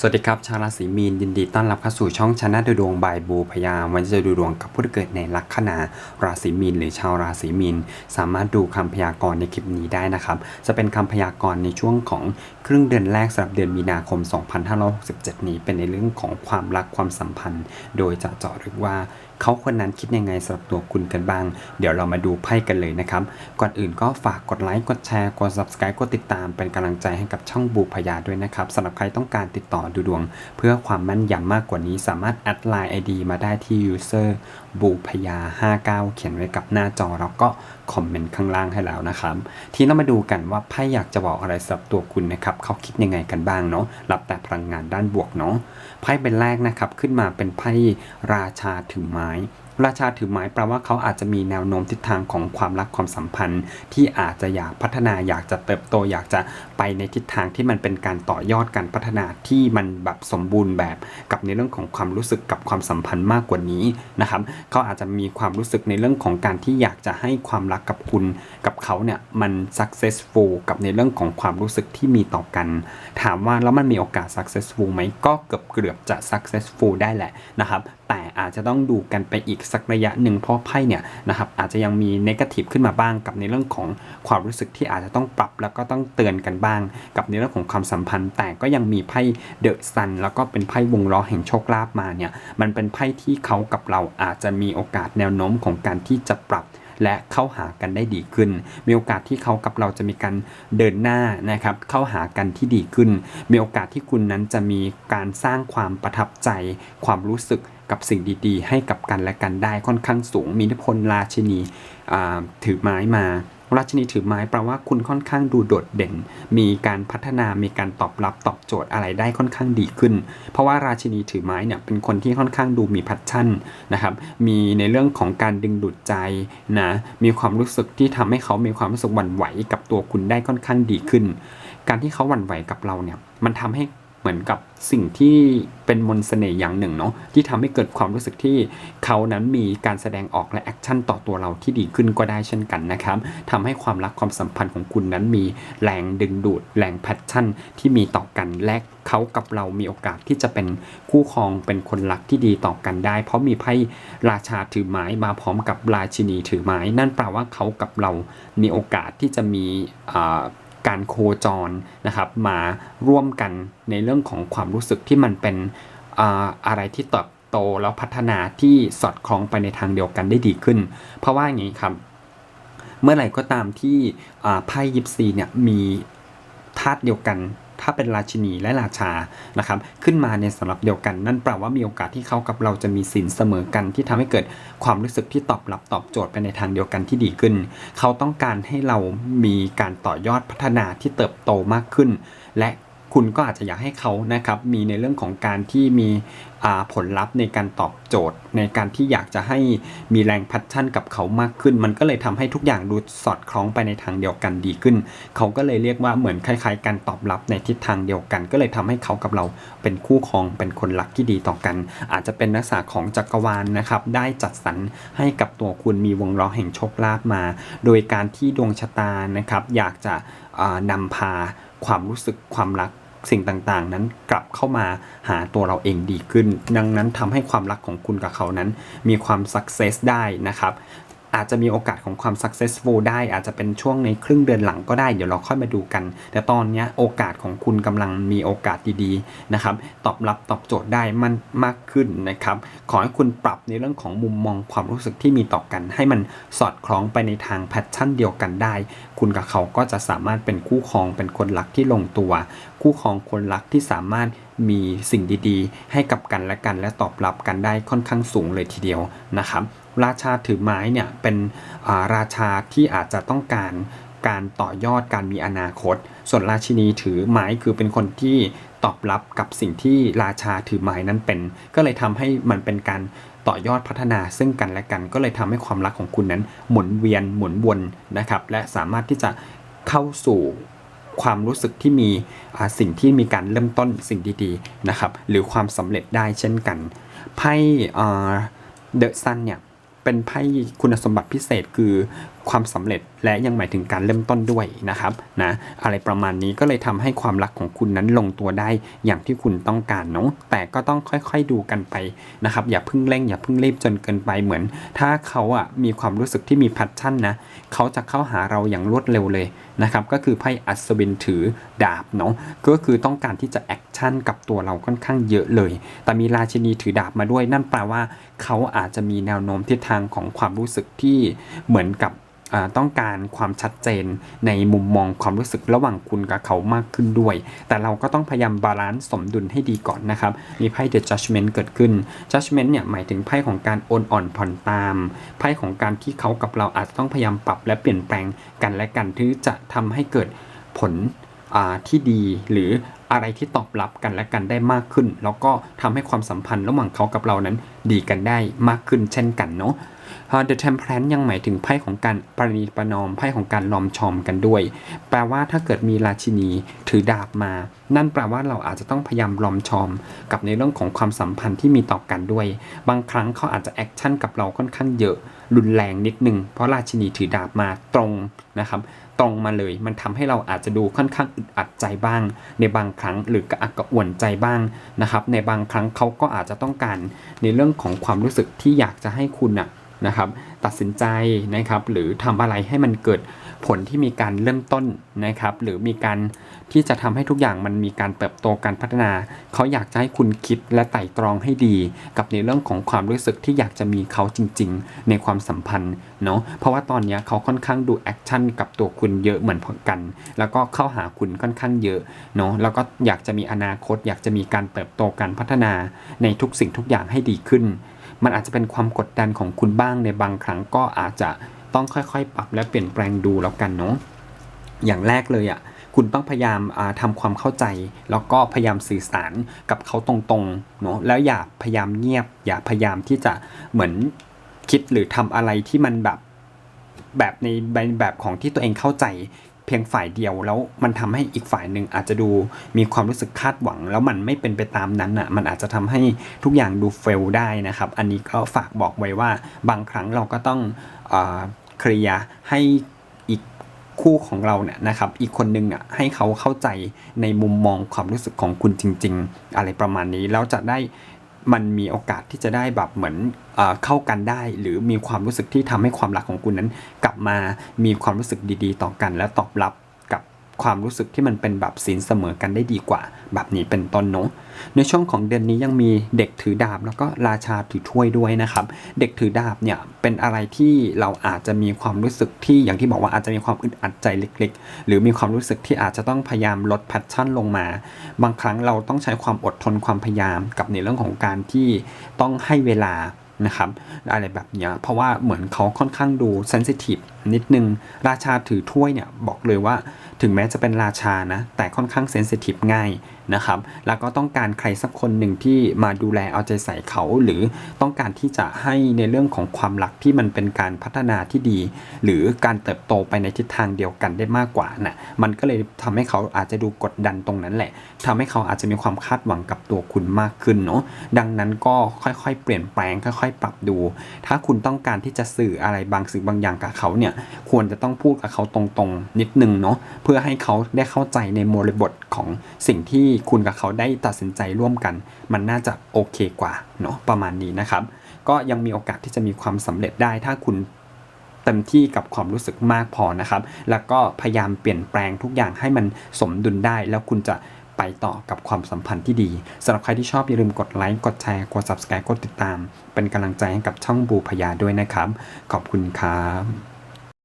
สวัสดีครับ ชาวราศีมีนยินดีต้อนรับเข้าสู่ช่องชนะดูดวงบายบูพยาวันนี้จะดูดวงกับผู้ที่เกิดในลัคนาราศีมีนหรือชาวราศีมีนสามารถดูคำพยากรณ์ในคลิปนี้ได้นะครับ จะเป็นคำพยากรณ์ในช่วงของครึ่งเดือนแรกสำหรับเดือนมีนาคม 2567 นี้ เป็นในเรื่องของความรักความสัมพันธ์ โดยจะเจาะลึกว่าเขาคนนั้นคิดยังไงสำหรับตัวคุณกันบ้าง เดี๋ยวเรามาดูไพ่กันเลยนะครับ ก่อนอื่นก็ฝากกดไลค์กดแชร์กด subscribe กดติดตามเป็นกำลังใจให้กับช่องบูพยาด้วยนะครับสำหรับใครต้องการติดต่อดูดวง เพื่อความแม่นยำมากกว่านี้สามารถแอดไลน์ ID มาได้ที่ user บูพยา 59 เขียนไว้กับหน้าจอ แล้วก็คอมเมนต์ข้างล่างให้แล้วนะครับ ทีนี้เรามาดูกันว่าไพ่อยากจะบอกอะไรสำหรับตัวคุณนะครับเขาคิดยังไงกันบ้างเนาะรับแต่พลังงานด้านบวกเนาะไพ่เป็นแรกนะครับขึ้นมาเป็นไพ่ราชาถือไม้ ราชาถือหมายแปลว่าเขาอาจจะมีแนวโน้มทิศทางของความรักความสัมพันธ์ ที่อาจจะอยากพัฒนาอยากจะเติบโตอยากจะไปในทิศทางที่มันเป็นการต่อยอดการพัฒนาที่มันแบบสมบูรณ์แบบกับในเรื่องของความรู้สึกกับความสัมพันธ์มากกว่านี้นะครับเขาอาจจะมีความรู้สึกในเรื่องของการที่อยากจะให้ความรักกับคุณกับ เขาเนี่ยมัน successful กับในเรื่องของความรู้สึกที่มีต่อกัน ถามว่าแล้วมันมีโอกาส successful ไหมก็เกือบเกือบจะ successful ได้แหละนะครับแต่อาจจะต้องดูกันไปอีกสักระยะหนึ่งเพราะไพ่เนี่ยนะครับอาจจะยังมี negative ขึ้นมาบ้างกับในเรื่องของความรู้สึกที่อาจจะต้องปรับแล้วก็ต้องเตือนกันบ้าง กับในเรื่องของความสัมพันธ์ แต่ก็ยังมีไพ่เดอะซันแล้วก็เป็นไพ่วงล้อแห่งโชคลาภมาเนี่ยมันเป็นไพ่ที่เขากับเราอาจจะมีโอกาสแนวโน้มของการที่จะปรับ และเข้าหากันได้ดีขึ้น มีโอกาสที่เขากับเราจะมีการเดินหน้านะครับเข้าหากันที่ดีขึ้น มีโอกาสที่คุณนั้นจะมีการสร้างความประทับใจ ความรู้สึกกับสิ่งดีๆ ให้กับกันและกันได้ค่อนข้างสูง มีอิทธิพลราชินีถือไม้มา ราชนีถือไม้แปลว่าคุณค่อนข้างดูโดดเด่น มีการพัฒนามีการตอบรับตอบโจทย์อะไรได้ค่อนข้างดีขึ้น เพราะว่าราชินีถือไม้เนี่ยเป็นคนที่ค่อนข้างดูมีพัชชั่นนะครับมีในเรื่องของการดึงดูดใจนะมีความรู้สึกที่ทำให้เขามีความรู้สึกหวั่นไหวกับตัวคุณได้ค่อนข้างดีขึ้น การที่เขาหวั่นไหวกับเราเนี่ยมันทำให้ เหมือนกับสิ่งที่เป็นมนต์เสน่ห์อย่างหนึ่งเนาะที่ทำให้เกิดความรู้สึกที่เขานั้นมีการแสดงออกและแอคชั่นต่อตัวเราที่ดีขึ้นก็ได้เช่นกันนะครับทำให้ความรักความสัมพันธ์ของคุณนั้นมีแรงดึงดูดแรงแพชชั่นที่มีต่อกันและเขากับเรามีโอกาสที่จะเป็นคู่ครองเป็นคนรักที่ดีต่อกันได้ เพราะมีไพ่ราชาถือไม้มาพร้อมกับราชินีถือไม้ นั่นแปลว่าเขากับเรามีโอกาสที่จะมีอ่า การโคจรนะครับมาร่วมกันในเรื่องของความรู้สึกที่มันเป็นออะไรที่เติบโตแล้วพัฒนาที่สอดคล้องไปในทางเดียวกันได้ดีขึ้น เพราะว่าอย่างนี้ครับ เมื่อไหร่ก็ตามที่ไพ่ยิปซีเนี่ยมีธาตุเดียวกัน ถ้าเป็นราชินีและราชานะครับขึ้นมาในสำหรับเดียวกัน นั่นแปลว่ามีโอกาสที่เขากับเราจะมีสินเสมอกันที่ทำให้เกิดความรู้สึกที่ตอบรับตอบโจทย์ไปในทางเดียวกันที่ดีขึ้น เขาต้องการให้เรามีการต่อยอดพัฒนาที่เติบโตมากขึ้น และ คุณก็อาจจะอยากให้เขานะครับมีในเรื่องของการที่มีผลลัพธ์ในการตอบโจทย์ ในการที่อยากจะให้มีแรงพัชชั่นกับเขามากขึ้น มันก็เลยทำให้ทุกอย่างดูสอดคล้องไปในทางเดียวกันดีขึ้น เขาก็เลยเรียกว่าเหมือนคล้ายๆ การตอบรับในทิศทางเดียวกัน ก็เลยทำให้เขากับเราเป็นคู่ครองเป็นคนรักที่ดีต่อกัน อาจจะเป็นลักษณะของจักรวาลนะครับได้จัดสรรให้กับตัวคุณมีวงล้อแห่งโชคลาภมา โดยการที่ดวงชะตานะครับอยากจะอ่านำพาความรู้สึกความรัก สิ่งต่างๆ นั้นกลับเข้ามาหาตัวเราเองดีขึ้น ดังนั้นทำให้ความรักของคุณกับเขานั้น มีความสักเซสได้นะครับ อาจจะมีโอกาสของความ successful ได้ อาจจะเป็นช่วงในครึ่งเดือนหลังก็ได้ เดี๋ยวเราค่อยมาดูกัน แต่ตอนนี้โอกาสของคุณกำลังมีโอกาสดีๆนะครับ ตอบรับตอบโจทย์ได้มันมากขึ้นนะครับ ขอให้คุณปรับในเรื่องของมุมมองความรู้สึกที่มีต่อกัน ให้มันสอดคล้องไปในทางแพชชั่นเดียวกันได้ คุณกับเขาก็จะสามารถเป็นคู่ครองเป็นคนรักที่ลงตัว คู่ครองคนรักที่สามารถมีสิ่งดีๆ ให้กับกันและกันและตอบรับกันได้ค่อนข้างสูงเลยทีเดียวนะครับ ราชาถือไม้เนี่ยเป็นาราชาที่อาจจะต้องการการต่อยอดการมีอนาคต ส่วนราชินีถือไม้คือเป็นคนที่ตอบรับกับสิ่งที่ราชาถือไม้นั้นเป็น ก็เลยทำให้มันเป็นการต่อยอดพัฒนาซึ่งกันและกัน ก็เลยทำให้ความรักของคุณนั้นหมุนเวียนหมุนวนนะครับ และสามารถที่จะเข้าสู่ความรู้สึกที่มีสิ่งที่มีการเริ่มต้นสิ่งดีๆนะครับ หรือความสำเร็จได้เช่นกันไพ่เดอะซันเนี่ย เป็นไพ่คุณสมบัติพิเศษคือความสำเร็จและยังหมายถึงการเริ่มต้นด้วยนะครับนะอะไรประมาณนี้ก็เลยทำให้ความรักของคุณนั้นลงตัวได้อย่างที่คุณต้องการเนาะแต่ก็ต้องค่อยๆดูกันไปนะครับอย่าเพิ่งเร่งอย่าเพิ่งรีบจนเกินไปเหมือน ถ้าเขาอะมีความรู้สึกที่มีพัชชั่นนะเขาจะเข้าหาเราอย่างรวดเร็วเลยนะครับ ก็คือไพ่อัศวินถือดาบเนาะก็คือต้องการที่จะแอคชั่นกับตัวเราค่อนข้างเยอะเลย แต่มีราชินีถือดาบมาด้วยนั่นแปลว่า เขาอาจจะมีแนวโน้มทิศทางของความรู้สึกที่เหมือนกับ ต้องการความชัดเจนในมุมมองความรู้สึกระหว่างคุณกับเขามากขึ้นด้วย แต่เราก็ต้องพยายามบาลานซ์สมดุลให้ดีก่อนนะครับ มีไพ่ The Judgment เกิดขึ้น Judgment เนี่ยหมายถึงไพ่ของการโอนอ่อนผ่อนตาม ไพ่ของการที่เขากับเราอาจจะต้องพยายามปรับและเปลี่ยนแปลงกันและกันที่จะทำให้เกิดผลที่ดีหรืออะไรที่ตอบรับกันและกันได้มากขึ้น แล้วก็ทำให้ความสัมพันธ์ระหว่างเขากับเรานั้นดีกันได้มากขึ้นเช่นกันเนาะ Uh, The Temperance ยังหมายถึงไพ่ของการประนีประนอมไพ่ของการลอมชอมกันด้วย แปลว่าถ้าเกิดมีราชินีถือดาบมา นั่นแปลว่าเราอาจจะต้องพยายามลอมชอม กับในเรื่องของความสัมพันธ์ที่มีต่อกันด้วย บางครั้งเขาอาจจะแอคชั่นกับเราค่อนข้างเยอะรุนแรงนิดนึง เพราะราชินีถือดาบมาตรงนะครับตรงมาเลย มันทำให้เราอาจจะดูค่อนข้างอึดอัดใจบ้าง ในบางครั้งหรือกระอักกระอ่วนใจบ้างนะครับ ในบางครั้งเขาก็อาจจะต้องการในเรื่องของความรู้สึกที่อยากจะให้คุณอะ นะครับ ตัดสินใจนะครับ หรือทำอะไรให้มันเกิดผลที่มีการเริ่มต้นนะครับ หรือมีการที่จะทำให้ทุกอย่างมันมีการเติบโตการพัฒนา เขาอยากจะให้คุณคิดและไต่ตรองให้ดี กับในเรื่องของความรู้สึกที่อยากจะมีเขาจริง ๆ ในความสัมพันธ์เนาะเพราะว่าตอนนี้เขาค่อนข้างดูแอคชั่นกับตัวคุณเยอะเหมือนกัน แล้วก็เข้าหาคุณค่อนข้างเยอะเนาะแล้วก็อยากจะมีอนาคต อยากจะมีการเติบโตการพัฒนาในทุกสิ่งทุกอย่างให้ดีขึ้น มันอาจจะเป็นความกดดันของคุณบ้างในบางครั้งก็อาจจะต้องค่อยๆ ปรับและเปลี่ยนแปลงดูแล้วกันเนาะอย่างแรกเลยอะคุณต้องพยายามอ่าทำความเข้าใจ แล้วก็พยายามสื่อสารกับเขาตรงๆเนาะแล้วอย่าพยายามเงียบ อย่าพยายามที่จะเหมือนคิดหรือทำอะไรที่มันแบบแบบในแบบของที่ตัวเองเข้าใจ เพียงฝ่ายเดียวแล้วมันทำให้อีกฝ่ายหนึ่งอาจจะดูมีความรู้สึกคาดหวัง แล้วมันไม่เป็นไปตามนั้นอะมันอาจจะทำให้ทุกอย่างดูเฟลได้นะครับ อันนี้ก็ฝากบอกไว้ว่าบางครั้งเราก็ต้องเคลียร์ให้อีกคู่ของเราเนี่ยนะครับ อีกคนนึงอะให้เขาเข้าใจในมุมมองความรู้สึกของคุณจริง ๆ อะไรประมาณนี้แล้วจะได้ มันมีโอกาสที่จะได้แบบเหมือนเอเข้ากันได้ หรือมีความรู้สึกที่ทำให้ความรักของคุณนั้น กลับมามีความรู้สึกดีๆ ต่อกันและตอบรับ ความรู้สึกที่มันเป็นแบบสินเสมอกันได้ดีกว่า แบบนี้เป็นต้นเนาะในช่วงของเดือนนี้ยังมีเด็กถือดาบแล้วก็ราชาถือถ้วยด้วยนะครับ เด็กถือดาบเนี่ยเป็นอะไรที่เราอาจจะมีความรู้สึกที่อย่างที่บอกว่าอาจจะมีความอึดอัดใจเล็กๆ หรือมีความรู้สึกที่อาจจะต้องพยายามลดแพชชั่นลงมา บางครั้งเราต้องใช้ความอดทนความพยายามกับในเรื่องของการที่ต้องให้เวลานะครับอะไรแบบเนี้ยเพราะว่าเหมือนเขาค่อนข้างดูเซนซิทีฟ นิดนึง ราชาถือถ้วยเนี่ยบอกเลยว่าถึงแม้จะเป็นราชานะ แต่ค่อนข้างเซนซิทีฟง่ายนะครับ แล้วก็ต้องการใครสักคนหนึ่งที่มาดูแลเอาใจใส่เขา หรือต้องการที่จะให้ในเรื่องของความรักที่มันเป็นการพัฒนาที่ดี หรือการเติบโตไปในทิศทางเดียวกันได้มากกว่านะมันก็เลยทำให้เขาอาจจะดูกดดันตรงนั้นแหละทำให้เขาอาจจะมีความคาดหวังกับตัวคุณมากขึ้นเนาะดังนั้นก็ค่อยๆ เปลี่ยนแปลงค่อย ๆ ปรับดู ถ้าคุณต้องการที่จะสื่ออะไรบางสิ่งบางอย่างกับเขาเนี่ยควรจะต้องพูดกับเขาตรงๆ นิดนึงเนาะเพื่อให้เขาได้เข้าใจในบริบทของสิ่งที่คุณกับเขาได้ตัดสินใจร่วมกัน มันน่าจะโอเคกว่าเนาะประมาณนี้นะครับ ก็ยังมีโอกาสที่จะมีความสำเร็จได้ถ้าคุณเต็มที่กับความรู้สึกมากพอนะครับ แล้วก็พยายามเปลี่ยนแปลงทุกอย่างให้มันสมดุลได้ แล้วคุณจะไปต่อกับความสัมพันธ์ที่ดีสำหรับใครที่ชอบอย่าลืมกดไลค์ กดแชร์ กด subscribe กดติดตาม เป็นกำลังใจให้กับช่องบูพยาด้วยนะครับ ขอบคุณครับ